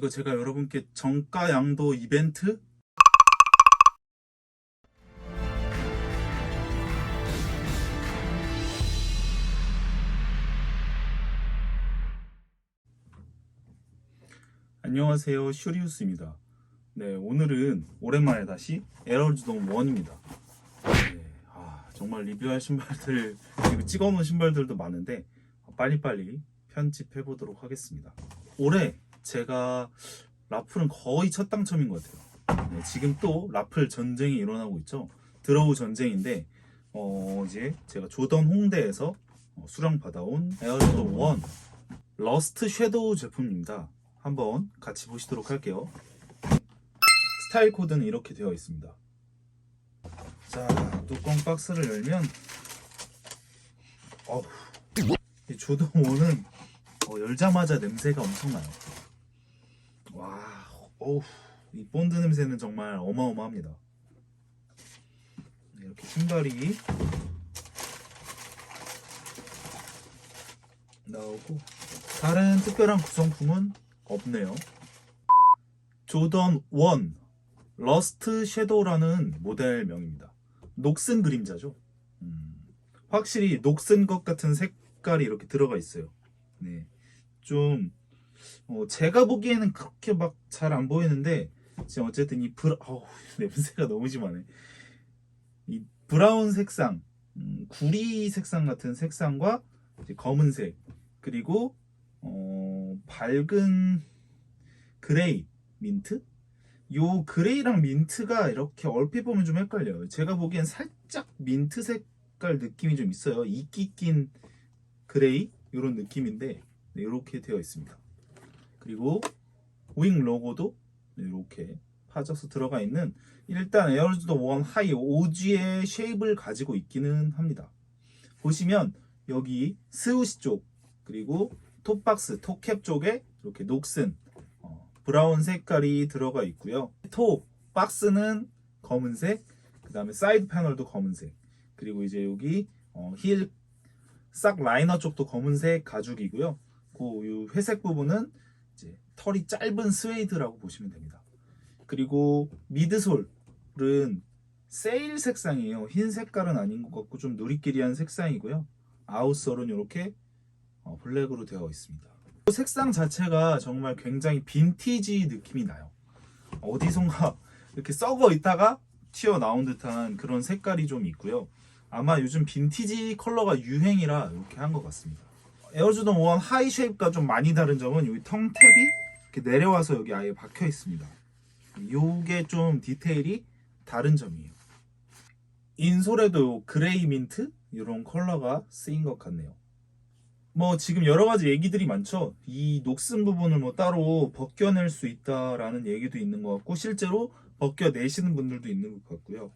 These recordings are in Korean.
이거 제가 여러분께 정가 양도 이벤트? 안녕하세요. 슈리우스입니다. 네 오늘은 오랜만에 다시 에럴즈동 1입니다. 네, 아, 정말 리뷰할 신발들 그리고 찍어놓은 신발들도 많은데 빨리빨리 편집해 보도록 하겠습니다. 올해 제가 라플은 거의 첫 당첨인 것 같아요 네, 지금 또 라플 전쟁이 일어나고 있죠 드로우 전쟁인데 어, 이제 제가 조던 홍대에서 어, 수령 받아온 에어조던 1 러스트 섀도우 제품입니다 한번 같이 보시도록 할게요. 스타일 코드는 이렇게 되어 있습니다. 자, 뚜껑 박스를 열면 어우, 이 조던 1은 어, 열자마자 냄새가 엄청나요. 와, 어우, 이 본드 냄새는 정말 어마어마합니다. 네, 이렇게 신발이 나오고 다른 특별한 구성품은 없네요. 조던 1 러스트 섀도우라는 모델명입니다. 녹슨 그림자죠. 음, 확실히 녹슨 것 같은 색깔이 이렇게 들어가 있어요. 네, 좀 어, 제가 보기에는 그렇게 막 잘 안 보이는데 지금 어쨌든 이 브라 어우, 냄새가 너무 심하네. 이 브라운 색상, 음, 구리 색상 같은 색상과 검은색 그리고 어, 밝은 그레이 민트? 요 그레이랑 민트가 이렇게 얼핏 보면 좀 헷갈려요. 제가 보기엔 살짝 민트 색깔 느낌이 좀 있어요. 이끼 낀 그레이 이런 느낌인데 네, 이렇게 되어 있습니다. 그리고 윙 로고도 이렇게 파져서 들어가 있는 일단 에어즈도 원 하이 오지의 쉐입을 가지고 있기는 합니다. 보시면 여기 스우시 쪽 그리고 톱박스, 톱캡 쪽에 이렇게 녹슨 어, 브라운 색깔이 들어가 있고요. 톱 박스는 검은색, 그 다음에 사이드 패널도 검은색, 그리고 이제 여기 어, 힐 싹 라이너 쪽도 검은색 가죽이고요. 그 회색 부분은 털이 짧은 스웨이드라고 보시면 됩니다. 그리고 미드솔은 세일 색상이에요. 흰 색깔은 아닌 것 같고 좀 누리끼리한 색상이고요. 아웃솔은 이렇게 어, 블랙으로 되어 있습니다. 색상 자체가 정말 굉장히 빈티지 느낌이 나요. 어디선가 이렇게 썩어 있다가 튀어나온 듯한 그런 색깔이 좀 있고요. 아마 요즘 빈티지 컬러가 유행이라 이렇게 한 것 같습니다. 에어조던 1 하이 쉐입과 좀 많이 다른 점은 여기 텅 탭이 이렇게 내려와서 여기 아예 박혀 있습니다. 요게 좀 디테일이 다른 점이에요. 인솔에도 그레이 민트 이런 컬러가 쓰인 것 같네요. 뭐 지금 여러 가지 얘기들이 많죠. 이 녹슨 부분을 뭐 따로 벗겨낼 수 있다라는 얘기도 있는 것 같고 실제로 벗겨내시는 분들도 있는 것 같고요.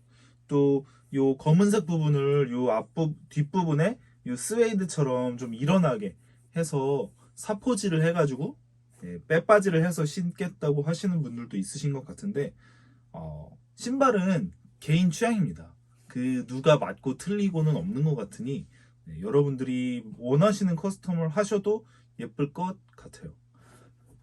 또 요 검은색 부분을 요 앞부 뒷부분에 요 스웨이드처럼 좀 일어나게 해서 사포질을 해가지고 예, 빼빠지를 해서 신겠다고 하시는 분들도 있으신 것 같은데 어, 신발은 개인 취향입니다. 그 누가 맞고 틀리고는 없는 것 같으니 네, 여러분들이 원하시는 커스텀을 하셔도 예쁠 것 같아요.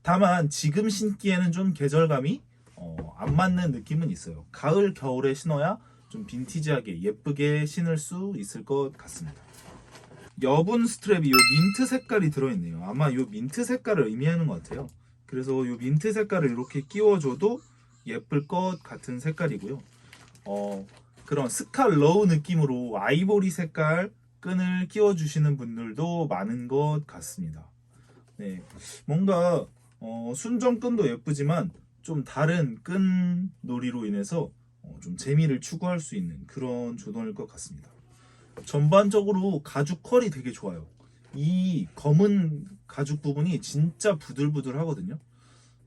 다만 지금 신기에는 좀 계절감이 어, 안 맞는 느낌은 있어요. 가을 겨울에 신어야 좀 빈티지하게 예쁘게 신을 수 있을 것 같습니다. 여분 스트랩이 요 민트 색깔이 들어있네요. 아마 요 민트 색깔을 의미하는 것 같아요. 그래서 요 민트 색깔을 이렇게 끼워줘도 예쁠 것 같은 색깔이고요. 어, 그런 스칼로우 느낌으로 아이보리 색깔 끈을 끼워주시는 분들도 많은 것 같습니다. 네, 뭔가 어, 순정끈도 예쁘지만 좀 다른 끈 놀이로 인해서 어, 좀 재미를 추구할 수 있는 그런 조던일 것 같습니다. 전반적으로 가죽 컬이 되게 좋아요. 이 검은 가죽 부분이 진짜 부들부들하거든요.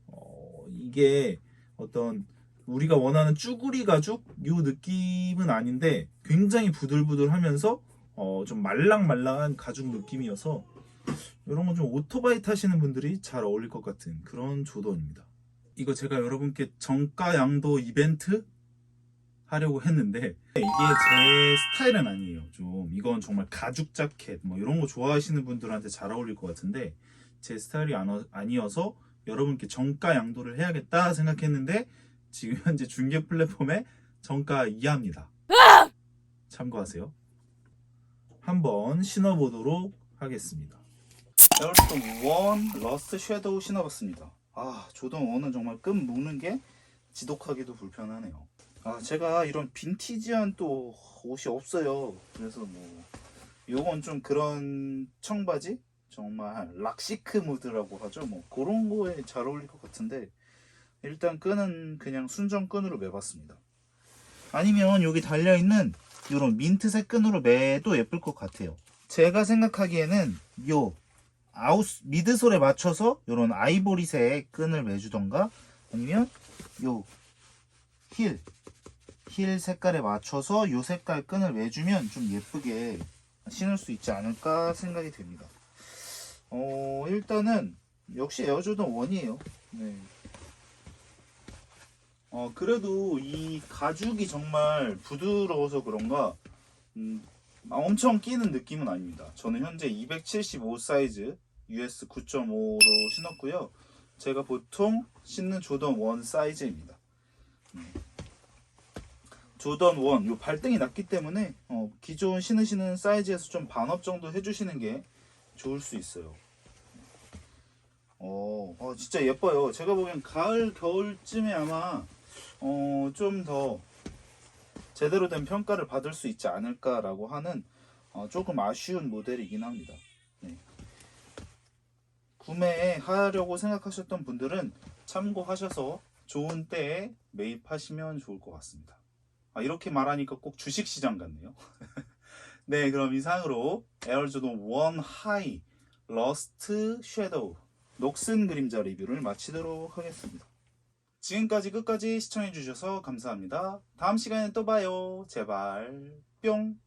어, 이게 어떤 우리가 원하는 쭈구리 가죽 요 느낌은 아닌데 굉장히 부들부들하면서 어, 좀 말랑말랑한 가죽 느낌이어서 이런 건 좀 오토바이 타시는 분들이 잘 어울릴 것 같은 그런 조던입니다. 이거 제가 여러분께 정가 양도 이벤트 하려고 했는데 이게 제 스타일은 아니에요. 좀 이건 정말 가죽 자켓 뭐 이런 거 좋아하시는 분들한테 잘 어울릴 것 같은데 제 스타일이 안- 아니어서 여러분께 정가 양도를 해야겠다 생각했는데 지금 현재 중개 플랫폼에 정가 이하입니다. 참고하세요. 한번 신어보도록 하겠습니다. 에어조던 1 러스트 섀도우 신어봤습니다. 아 조던 1은 정말 끈 묶는 게 지독하게도 불편하네요. 아 제가 이런 빈티지한 또 옷이 없어요. 그래서 뭐 요건 좀 그런 청바지 정말 락시크 무드라고 하죠. 뭐 그런 거에 잘 어울릴 것 같은데 일단 끈은 그냥 순정 끈으로 매봤습니다. 아니면 여기 달려 있는 이런 민트색 끈으로 매도 예쁠 것 같아요. 제가 생각하기에는 요 아웃 미드솔에 맞춰서 이런 아이보리색 끈을 매주던가 아니면 요 힐, 힐 색깔에 맞춰서 요 색깔 끈을 매주면 좀 예쁘게 신을 수 있지 않을까 생각이 됩니다. 어, 일단은 역시 에어조던 1이에요. 네. 어, 그래도 이 가죽이 정말 부드러워서 그런가, 음, 아, 엄청 끼는 느낌은 아닙니다. 저는 현재 275 사이즈 US 9.5로 신었고요. 제가 보통 신는 조던 1 사이즈입니다. 음. 조던 1, 요 발등이 낮기 때문에 어, 기존 신으시는 사이즈에서 좀 반업 정도 해주시는 게 좋을 수 있어요. 어, 어, 진짜 예뻐요. 제가 보기엔 가을, 겨울쯤에 아마 어, 좀 더 제대로 된 평가를 받을 수 있지 않을까라고 하는 어, 조금 아쉬운 모델이긴 합니다. 네. 구매하려고 생각하셨던 분들은 참고하셔서 좋은 때에 매입하시면 좋을 것 같습니다. 아, 이렇게 말하니까 꼭 주식시장 같네요. 네, 그럼 이상으로 에어조던 1 하이 러스트 섀도우 녹슨 그림자 리뷰를 마치도록 하겠습니다. 지금까지 끝까지 시청해주셔서 감사합니다. 다음 시간에 또 봐요. 제발 뿅!